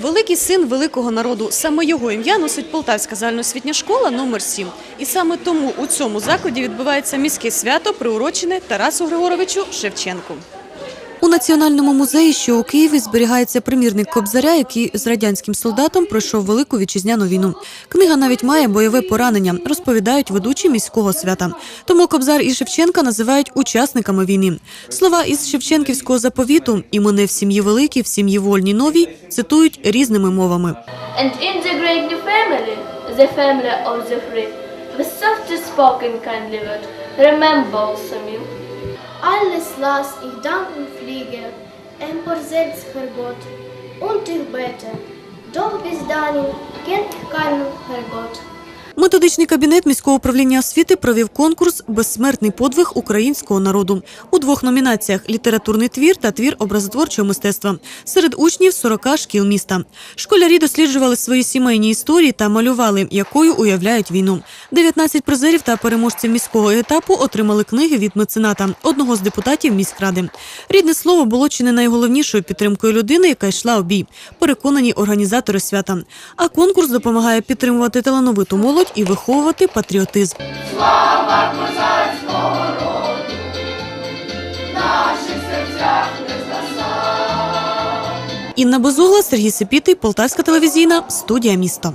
Великий син великого народу. Саме його ім'я носить Полтавська загальноосвітня школа номер 7. І саме тому у цьому закладі відбувається міське свято, приурочене Тарасу Григоровичу Шевченку. У Національному музеї, що у Києві, зберігається примірник Кобзаря, який з радянським солдатом пройшов велику вітчизняну війну. Книга навіть має бойове поранення, розповідають ведучі міського свята. Тому Кобзар і Шевченка називають учасниками війни. Слова із Шевченківського заповіту «І мене в сім'ї великій, в сім'ї вольній новій» цитують різними мовами. And in the great new family, the family of the free, the softest spoken kindly word, remember also me. Alles las ich dann und fliege, empor selbst Herrgott, und ich bete, doch bis dahin kennt ich keinen Herrgott. Методичний кабінет міського управління освіти провів конкурс Безсмертний подвиг українського народу у двох номінаціях: літературний твір та твір образотворчого мистецтва серед учнів 40 шкіл міста. Школярі досліджували свої сімейні історії та малювали, якою уявляють війну. 19 призерів та переможців міського етапу отримали книги від мецената, одного з депутатів міськради. Рідне слово було чи не найголовнішою підтримкою людини, яка йшла у бій. Переконані організатори свята. А конкурс допомагає підтримувати талановиту молодь і виховувати патріотизм. Інна Безугла, Сергій Сипітий, Полтавська телевізійна, студія місто.